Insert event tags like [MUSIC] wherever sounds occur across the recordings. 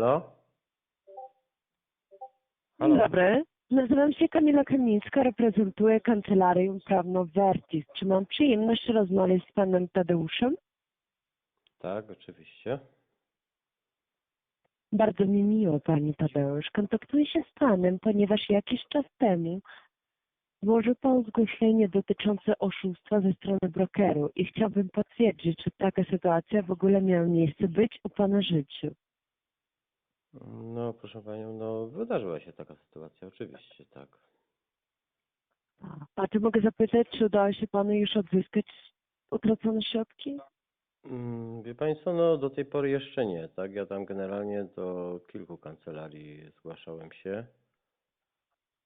Halo? Dzień Halo? dobry. Nazywam się Kamila Kamińska, reprezentuję kancelarię prawną Vertis. Czy mam przyjemność rozmawiać z panem Tadeuszem? Tak, oczywiście. Bardzo mi miło, pani Tadeusz. Kontaktuję się z panem, ponieważ jakiś czas temu złożył pan zgłoszenie dotyczące oszustwa ze strony brokeru i chciałbym potwierdzić, czy taka sytuacja w ogóle miała miejsce być u pana życiu. No, proszę panią, no wydarzyła się taka sytuacja, oczywiście, tak. A czy mogę zapytać, czy udało się panu już odzyskać utracone środki? Mm, Wie państwo, no do tej pory jeszcze nie, tak? Ja tam generalnie do kilku kancelarii zgłaszałem się,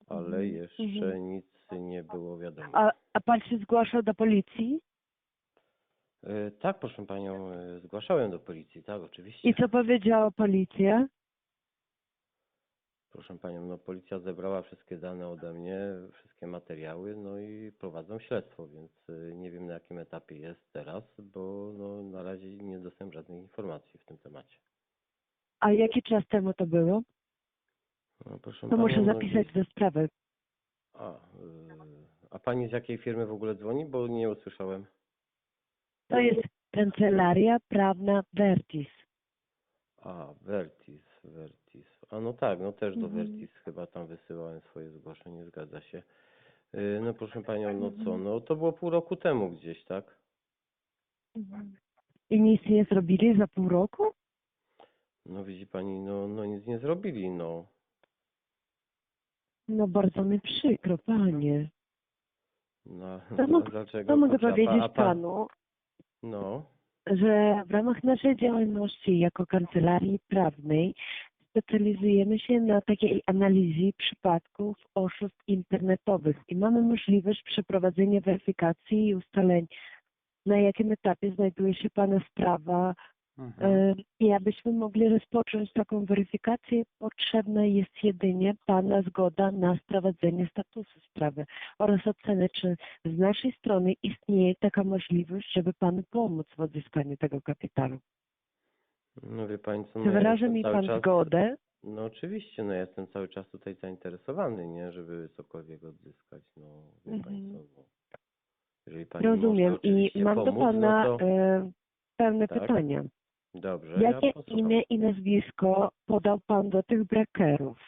ale Mhm, jeszcze mhm. nic nie było wiadomo. A, a pan się zgłaszał do policji? E, Tak, proszę panią, e, zgłaszałem do policji, tak, oczywiście. I co powiedziała policja? Proszę panią, no policja zebrała wszystkie dane ode mnie, wszystkie materiały, no i prowadzą śledztwo, więc y, nie wiem na jakim etapie jest teraz, bo no, na razie nie dostałem żadnej informacji w tym temacie. A jaki czas temu to było? No, proszę To panią, muszę no, zapisać gdzieś- do sprawy. A, y, a pani z jakiej firmy w ogóle dzwoni, bo nie usłyszałem. To jest kancelaria prawna Vertis. A, Vertis, Vertis. A no tak, no też do Mhm. Vertis chyba tam wysyłałem swoje zgłoszenie, zgadza się. Y, No proszę panią, no co, Mhm. no to było pół roku temu gdzieś, tak? I nic nie zrobili za pół roku? No widzi pani, no, no nic nie zrobili, no. No bardzo mi przykro, panie. No, To no dlaczego? To mogę a powiedzieć a pa- panu, No, że w ramach naszej działalności jako kancelarii prawnej specjalizujemy się na takiej analizie przypadków oszustw internetowych i mamy możliwość przeprowadzenia weryfikacji i ustaleń, na jakim etapie znajduje się Pana sprawa Mhm. i abyśmy mogli rozpocząć taką weryfikację, potrzebna jest jedynie Pana zgoda na sprowadzenie statusu sprawy oraz ocenę, czy z naszej strony istnieje taka możliwość, żeby Panu pomóc w odzyskaniu tego kapitału. No wie pani co, no Czy ja wyraży jestem mi cały Pan czas, zgodę? No oczywiście, no ja jestem cały czas tutaj zainteresowany, nie, żeby cokolwiek odzyskać, no wie Mhm. pani co, no. Jeżeli pani Rozumiem. może I oczywiście mam do pomóc, Pana no to e, pewne Tak. pytania. dobrze, Jakie ja posłucham. imię i nazwisko podał Pan do tych brekerów?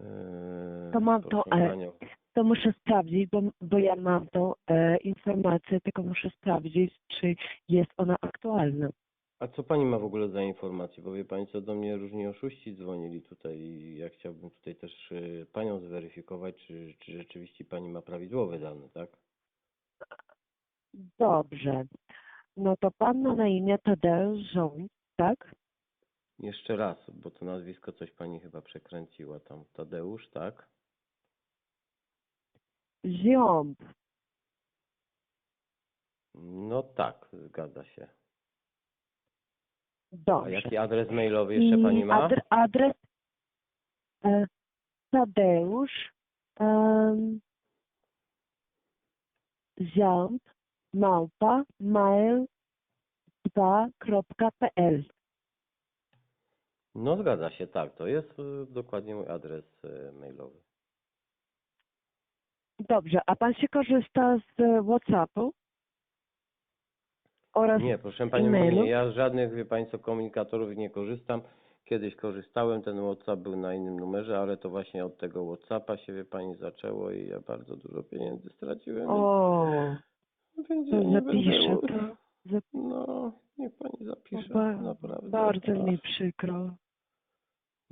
Eee, To mam to, proszę ale- panią. To muszę sprawdzić, bo, bo ja mam tą e, informację, tylko muszę sprawdzić, czy jest ona aktualna. A co pani ma w ogóle za informacje? Bo wie pani co, do mnie różni oszuści dzwonili tutaj i ja chciałbym tutaj też y, panią zweryfikować, czy, czy rzeczywiście pani ma prawidłowe dane, tak? Dobrze. No to Pan ma na imię Tadeusz Żoń, tak? Jeszcze raz, bo to nazwisko coś pani chyba przekręciła tam. Tadeusz, tak? Ziąb. No tak, zgadza się. A Dobrze. jaki adres mailowy jeszcze I pani ma? adre- adres e, Tadeusz um, Ziąb małpa mail2.pl No zgadza się, tak. To jest y, dokładnie mój adres y, mailowy. Dobrze, a Pan się korzysta z e, Whatsappu? Oraz Nie, proszę panią, e-mailu? nie. Ja z żadnych, wie co, komunikatorów nie korzystam. Kiedyś korzystałem, ten WhatsApp był na innym numerze, ale to właśnie od tego WhatsAppa się, wie pani, zaczęło i ja bardzo dużo pieniędzy straciłem. O, to nie zapiszę będę... to. Zap- No, niech pani zapisze. ba- naprawdę. bardzo mi przykro.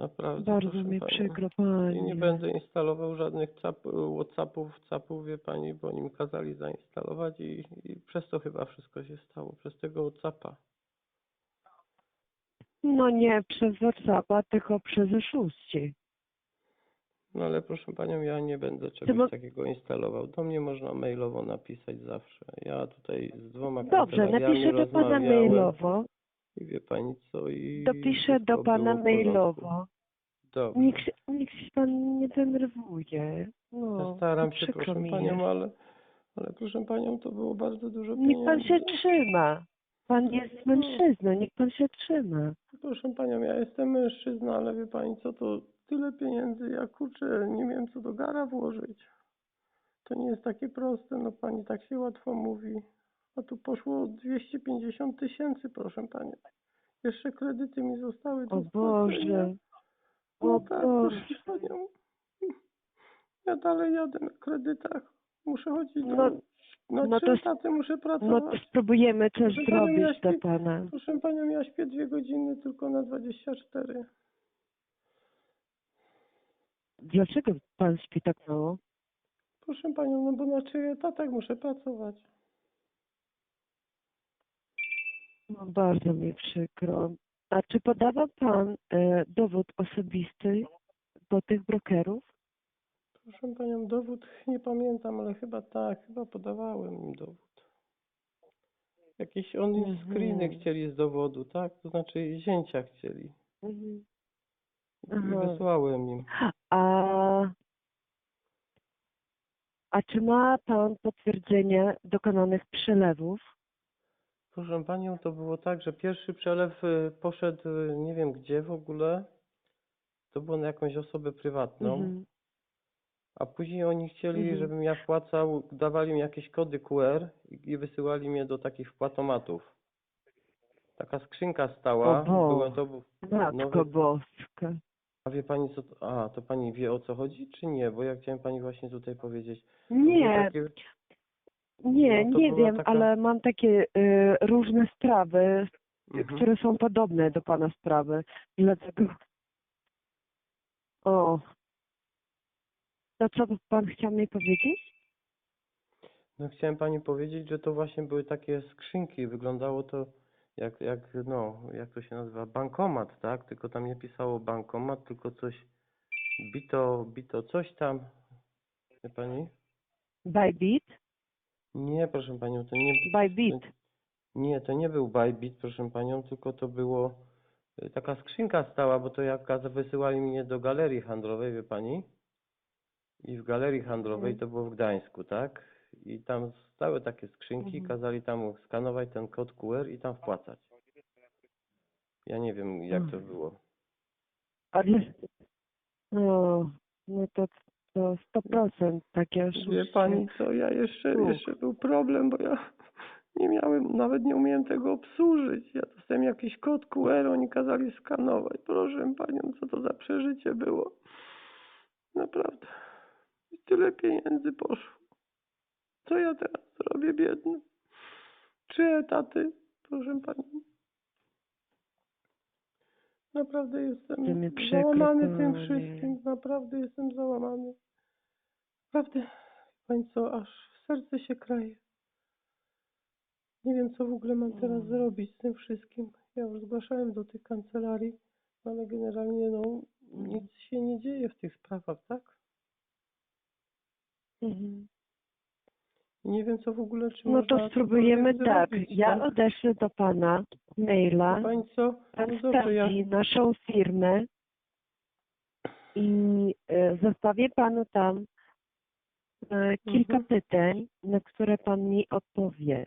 Naprawdę, Bardzo mi przykro, I nie będę instalował żadnych cap, Whatsappów, capów, wie pani, bo oni mi kazali zainstalować i, i przez to chyba wszystko się stało, przez tego Whatsappa. No nie przez Whatsappa, tylko przez oszuści. No ale proszę panią, ja nie będę czegoś takiego instalował. Do mnie można mailowo napisać zawsze. Ja tutaj z dwoma Dobrze, napiszę do Pana mailowo. I wie pani co i Dopiszę do Pana mailowo. Dobrze. Niech się, niech się Pan nie denerwuje. No, Postaram się, przykro proszę mi panią, jest. ale, ale proszę panią, to było bardzo dużo Niech Pan się trzyma. Pan jest mężczyzną, niech Pan się trzyma. proszę panią, ja jestem mężczyzna, ale wie pani co, to tyle pieniędzy, ja kurczę, nie wiem co do gara włożyć. To nie jest takie proste, no pani tak się łatwo mówi. A tu poszło 250 tysięcy, proszę panią. Jeszcze kredyty mi zostały do O spłacenia. Boże. No O tak, Boże. proszę panią. Ja dalej jadę na kredytach. Muszę chodzić. No, na no trzy to- muszę no pracować. to spróbujemy coś Proszę panią, ja zrobić dla śpię- pana. Proszę panią, ja śpię dwie godziny tylko na 24. Dlaczego pan śpi tak mało? Proszę panią, no bo na trzech etatach muszę pracować. No bardzo mi przykro. A czy podawał pan e, dowód osobisty do tych brokerów? Proszę panią, dowód nie pamiętam, ale chyba tak, chyba podawałem im dowód. Jakieś oni Mhm. screeny chcieli z dowodu, tak? To znaczy zięcia chcieli. Mhm. I wysłałem im. A, a czy ma pan potwierdzenie dokonanych przelewów? Proszę panią, to było tak, że pierwszy przelew y, poszedł y, nie wiem gdzie w ogóle. To było na jakąś osobę prywatną. Mhm. A później oni chcieli, Mhm. żebym ja wpłacał, dawali mi jakieś kody QR i i wysyłali mnie do takich wpłatomatów. Taka skrzynka stała, O Boże. były to, Matko Boska. a wie pani co, to- a to pani wie o co chodzi, czy nie? Bo ja chciałem pani właśnie tutaj powiedzieć. Nie, takie- nie, no nie wiem, taka- ale mam takie y, różne sprawy, Mhm. które są podobne do pana sprawy. Dlatego. O. To co pan chciał mi powiedzieć? No chciałem pani powiedzieć, że to właśnie były takie skrzynki, wyglądało to jak, jak, no, jak to się nazywa, bankomat, tak? Tylko tam nie pisało bankomat, tylko coś, bito, bito, coś tam, wie pani? Bybit? Nie, proszę panią, to nie, Bybit. nie, to nie był Bybit, proszę panią, tylko to było, y, taka skrzynka stała, bo to jak wysyłali mnie do galerii handlowej, wie pani? I w galerii handlowej Mhm. to było w Gdańsku, tak? I tam stały takie skrzynki, Mhm. kazali tam skanować ten kod QR i tam wpłacać. Ja nie wiem, jak to Mhm. było. A dla... No, no to, to 100% takie Wie oszustwo. pani co, ja jeszcze, jeszcze był problem, bo ja [LAUGHS] nie miałem, nawet nie umiałem tego obsłużyć. Ja dostałem jakiś kod QR, oni kazali skanować. Proszę panią, co to za przeżycie było. Naprawdę. I tyle pieniędzy poszło. Co ja teraz zrobię, biedny? Trzy etaty, proszę pani. Naprawdę jestem załamany tym wszystkim. Naprawdę jestem załamany. Naprawdę, co, aż w serce się kraje. Nie wiem, co w ogóle mam teraz Mm. zrobić z tym wszystkim. Ja już zgłaszałem do tych kancelarii, ale generalnie no, nic się nie dzieje w tych sprawach, tak? Mhm. Nie wiem, co w ogóle, czy No można to spróbujemy cokolwiek tak. zrobić, Ja tak? odeślę do pana maila. Wie Pani co? Pan No dobrze, ja... sprawdzi naszą firmę i e, zostawię panu tam e, kilka Mhm. pytań, na które pan mi odpowie.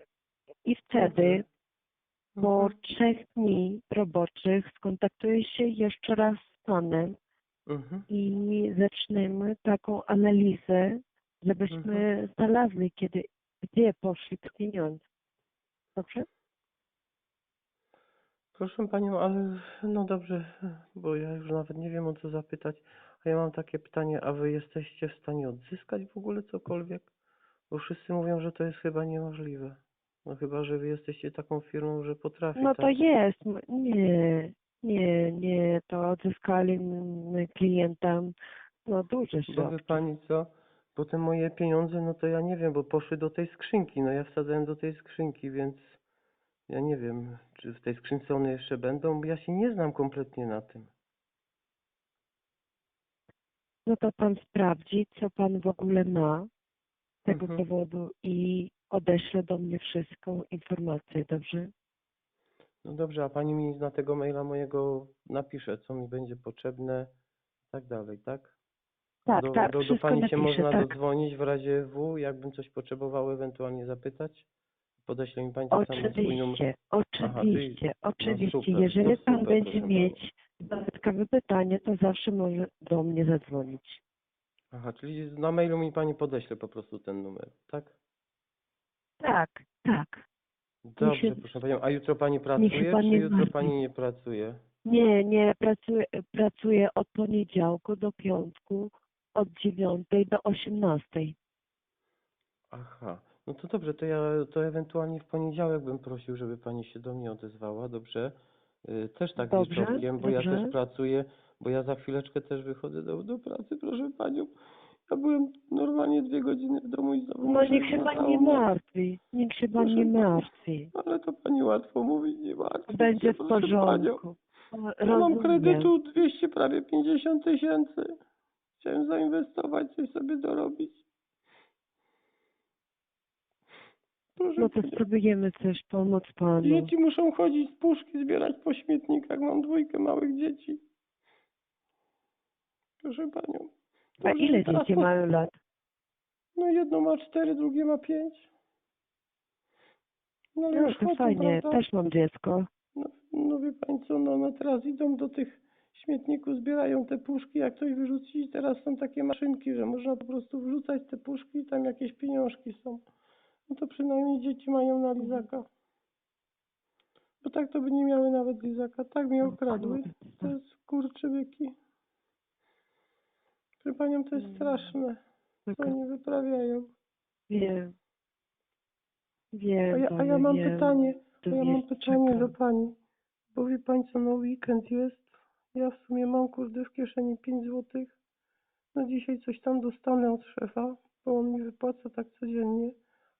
I wtedy po Mhm. trzech dni roboczych skontaktuję się jeszcze raz z panem Mhm. i zaczniemy taką analizę, żebyśmy Mhm. znalazli, kiedy, gdzie poszli te pieniądze. Dobrze? Proszę panią, ale no dobrze, bo ja już nawet nie wiem o co zapytać. A ja mam takie pytanie, a wy jesteście w stanie odzyskać w ogóle cokolwiek? Bo wszyscy mówią, że to jest chyba niemożliwe. No chyba, że wy jesteście taką firmą, że potrafi, No to tak? jest. m- Nie, nie, nie. To odzyskaliśmy klientem no duże Bo środki. pani co? Bo te moje pieniądze, no to ja nie wiem, bo poszły do tej skrzynki. No ja wsadzałem do tej skrzynki, więc ja nie wiem, czy w tej skrzynce one jeszcze będą, bo ja się nie znam kompletnie na tym. No to pan sprawdzi, co pan w ogóle ma z tego Mhm. powodu i odeśle do mnie wszystką informację, dobrze? No dobrze, a pani mi na tego maila mojego napisze, co mi będzie potrzebne i tak dalej, tak? Tak, do, tak, do, do pani się napiszę, można tak. dodzwonić w razie W, jakbym coś potrzebował ewentualnie zapytać? Podeśle mi pani samo swój numer. Oczywiście, Aha, oczywiście, no oczywiście. super, Jeżeli no pan super, będzie proszę mieć dodatkowe pytanie, to zawsze może do mnie zadzwonić. Aha, czyli na mailu mi pani podeśle po prostu ten numer, tak? Tak, tak. Dobrze, się- proszę panią. A jutro pani pan pracuje, czy nie jutro martwi. pani nie pracuje? Nie, nie, pracuję, pracuję od poniedziałku do piątku, od dziewiątej do osiemnastej. Aha, no to dobrze, to ja to ewentualnie w poniedziałek bym prosił, żeby pani się do mnie odezwała, dobrze? Y, Też tak Dobrze, wieczorkiem, bo ja dobrze. też pracuję, bo ja za chwileczkę też wychodzę do, do pracy, proszę panią. Ja byłem normalnie dwie godziny w domu i znowu No muszę niech się na pan nie martwi, niech się pan nie martwi. Ale to pani łatwo mówi, nie martwi Będzie w porządku. Ja mam Rozumiem. kredytu 200, prawie 50 tysięcy. Chciałem zainwestować, coś sobie dorobić. Proszę No to panią. spróbujemy coś pomóc panu. Dzieci muszą chodzić z puszki, zbierać po śmietnikach. Mam dwójkę małych dzieci. Proszę panią. A ile teraz dzieci po- mają lat? No jedno ma cztery, drugie ma pięć. No ale No już to chodzą, fajnie, prawda? też mam dziecko. No, no wie pani co, no, no teraz idą do tych śmietników, zbierają te puszki, jak ktoś wyrzuci, teraz są takie maszynki, że można po prostu wrzucać te puszki i tam jakieś pieniążki są. No to przynajmniej dzieci mają na lizaka. Bo tak to by nie miały nawet lizaka. Tak mnie okradły. To jest kurczybyki. Proszę panią, to jest straszne, co Tak, oni wyprawiają. Wiem. Wiem, A ja, a ja mam wiem. pytanie, a ja mam pytanie do pani. Bo wie pani co, no weekend jest. Ja w sumie mam kurde w kieszeni 5 złotych. No dzisiaj coś tam dostanę od szefa, bo on mi wypłaca tak codziennie.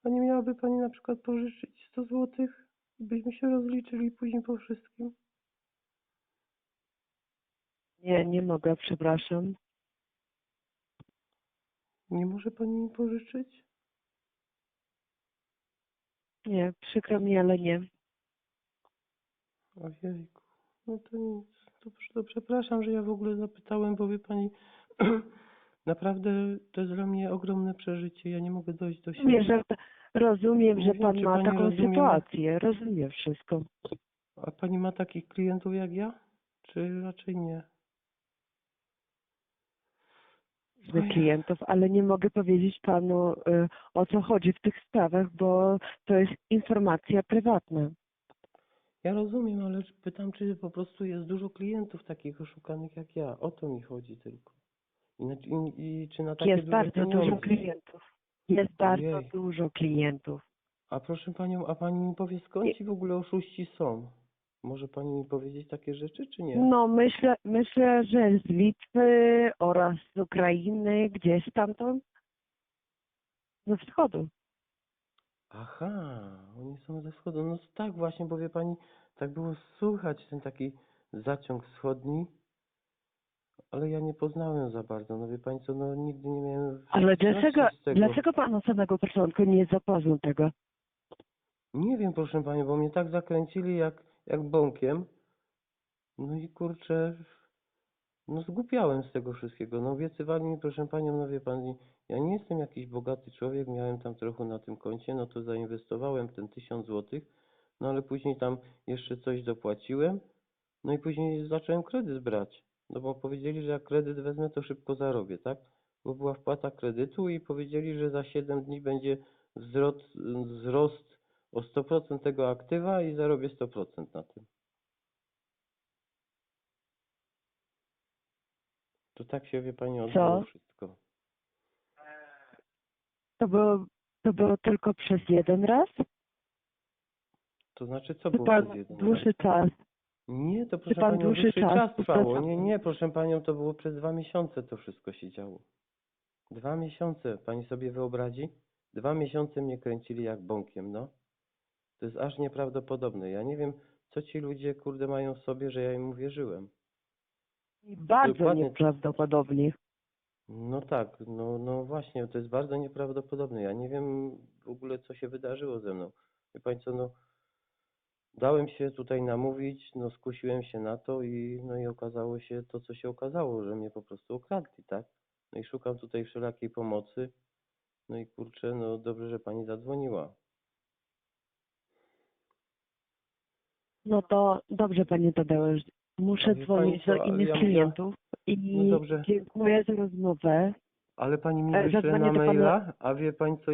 A nie miałaby pani na przykład pożyczyć 100 złotych? Byśmy się rozliczyli później po wszystkim. Nie, nie mogę, przepraszam. Nie może pani mi pożyczyć? Nie, przykro mi, ale nie. Ojejku, no to nic. To, przepraszam, że ja w ogóle zapytałem, bo wie pani, [CLEARS THROAT] naprawdę to jest dla mnie ogromne przeżycie. Ja nie mogę dojść do siebie. Rozumiem, że, rozumiem, Nie że wiem, pan czy ma taką rozumie. sytuację. Rozumiem wszystko. A pani ma takich klientów jak ja? Czy raczej nie? z klientów, ale nie mogę powiedzieć panu y, o co chodzi w tych sprawach, bo to jest informacja prywatna. Ja rozumiem, ale pytam, czy po prostu jest dużo klientów takich oszukanych jak ja. O to mi chodzi tylko. I, na, i, i czy na takie Jest bardzo dużo pieniądze? klientów. Jest bardzo Ojej. dużo klientów. A proszę panią, a pani mi powie, skąd ci w ogóle oszuści są? Może pani mi powiedzieć takie rzeczy, czy nie? No myślę, myślę, że z Litwy oraz z Ukrainy, gdzieś stamtąd, ze wschodu. Aha, oni są ze wschodu. No tak właśnie, bo wie pani, tak było słychać ten taki zaciąg wschodni, ale ja nie poznałem za bardzo. No wie pani co, no nigdy nie miałem Ale dlaczego, dlaczego pan od samego początku nie zapoznał tego? Nie wiem, proszę pani, bo mnie tak zakręcili jak, jak bąkiem. No i kurczę, no zgłupiałem z tego wszystkiego. No obiecywali mi, proszę panią, no wie pani, ja nie jestem jakiś bogaty człowiek, miałem tam trochę na tym koncie, no to zainwestowałem ten tysiąc złotych, no ale później tam jeszcze coś dopłaciłem, no i później zacząłem kredyt brać. No bo powiedzieli, że jak kredyt wezmę, to szybko zarobię, tak? Bo była wpłata kredytu i powiedzieli, że za 7 dni będzie wzrost, wzrost o 100% tego aktywa i zarobię 100% na tym. To tak się, wie pani, odbyło Co? wszystko. To było, to było tylko przez jeden raz? To znaczy, co Czy było pan przez jeden raz? dłuższy czas? Nie, to proszę pan panią, dłuższy czas trwało. Nie, nie, proszę panią, to było przez dwa miesiące to wszystko się działo. Dwa miesiące, pani sobie wyobrazi? Dwa miesiące mnie kręcili jak bąkiem, no. To jest aż nieprawdopodobne. Ja nie wiem, co ci ludzie, kurde, mają w sobie, że ja im uwierzyłem. Bardzo Dokładnie. nieprawdopodobnie. No tak, no, no właśnie, to jest bardzo nieprawdopodobne. Ja nie wiem w ogóle, co się wydarzyło ze mną. Wie co, no, dałem się tutaj namówić, no, skusiłem się na to i, no i okazało się to, co się okazało, że mnie po prostu okradli, tak? No i szukam tutaj wszelakiej pomocy. No i kurczę, no dobrze, że pani zadzwoniła. No to dobrze, panie Tadeusz. Muszę wie dzwonić pani do innych ja- klientów i No dobrze. dziękuję za rozmowę. Ale pani mi E, wyśle zadzwonię na do pana- maila, a wie pani co,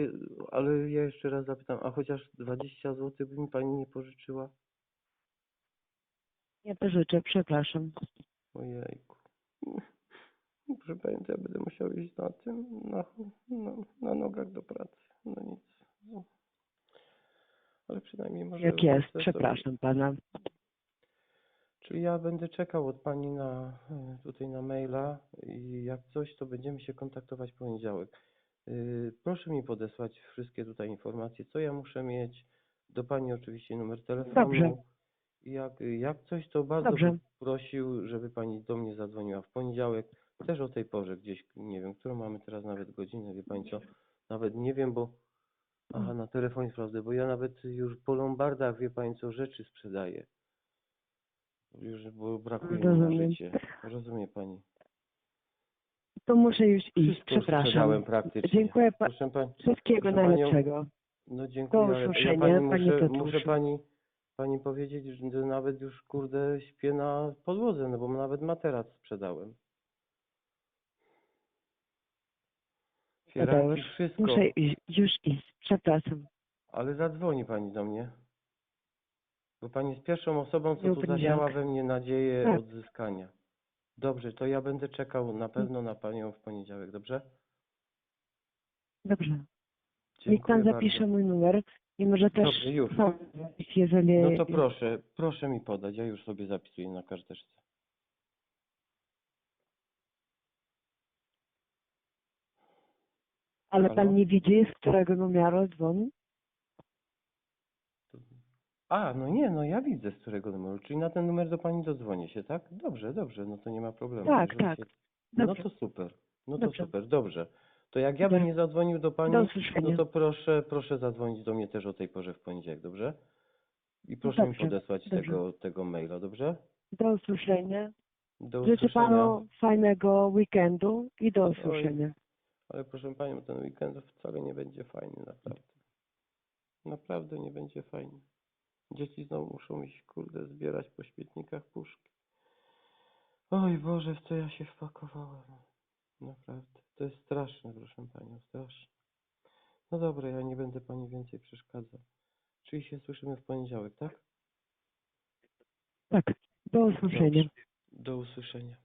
ale ja jeszcze raz zapytam, a chociaż 20 zł by mi pani nie pożyczyła? Ja to życzę, przepraszam. Ojejku. Proszę pani, to ja będę musiał iść na tym, na, na, na nogach do pracy. No nic. No. Ale przynajmniej może... Jak jest, wrócę sobie. przepraszam pana. Czyli ja będę czekał od pani na e, tutaj na maila i jak coś, to będziemy się kontaktować w poniedziałek. Yy, Proszę mi podesłać wszystkie tutaj informacje, co ja muszę mieć. Do pani oczywiście numer telefonu. Dobrze. Jak, jak coś, to bardzo Dobrze. bym prosił, żeby pani do mnie zadzwoniła w poniedziałek, też o tej porze gdzieś, nie wiem, którą mamy teraz nawet godzinę, wie pani co, nawet nie wiem, bo aha, na telefonie sprawdzę, bo ja nawet już po lombardach, wie pani co, rzeczy sprzedaję. Już, bo brakuje mi na Rozumiem. życie. Rozumie pani. To muszę już iść, Wszystko sprzedałem przepraszam. praktycznie. Dziękuję pa- Proszę pani, Wszystkiego Proszę panią, najlepszego. no dziękuję, ale ja usłyszenia, pani panie muszę, Tadeuszu. muszę pani, pani powiedzieć, że nawet już kurde śpię na podłodze, no bo nawet materac sprzedałem. Fieranki, Tadeusz, wszystko. Muszę iść, już iść, przepraszam. Ale zadzwoni pani do mnie. Bo pani jest pierwszą osobą, co tu poniedziałek. zadziała we mnie nadzieję Tak. odzyskania. Dobrze, to ja będę czekał na pewno na panią w poniedziałek, dobrze? Dobrze. Niech Dziękuję pan bardzo. zapisze mój numer i może też Dobrze, już. sam, jeżeli... No to proszę, proszę mi podać, ja już sobie zapisuję na karteczce. Ale Halo? pan nie widzi, z którego numeru dzwoni? A, no nie, no ja widzę z którego numeru, czyli na ten numer do pani dodzwonię się, tak? Dobrze, dobrze, no to nie ma problemu. Tak, tak. No Dobrze. to super, no to Dobrze. super, dobrze. To jak ja bym nie zadzwonił do pani, Do usłyszenia. no to proszę, proszę zadzwonić do mnie też o tej porze w poniedziałek, dobrze? I proszę mi Dobrze, podesłać dobrze. tego, tego maila, dobrze? Do usłyszenia. Do Życzę usłyszenia. panu fajnego weekendu i do usłyszenia. Ale proszę panią, ten weekend wcale nie będzie fajny, naprawdę. Naprawdę nie będzie fajny. Dzieci znowu muszą iść, kurde, zbierać po śmietnikach puszki. Oj Boże, w co ja się wpakowałem. Naprawdę. To jest straszne, proszę panią, straszne. No dobra, ja nie będę pani więcej przeszkadzał. Czyli się słyszymy w poniedziałek, tak? Tak, do usłyszenia. Dobrze. Do usłyszenia.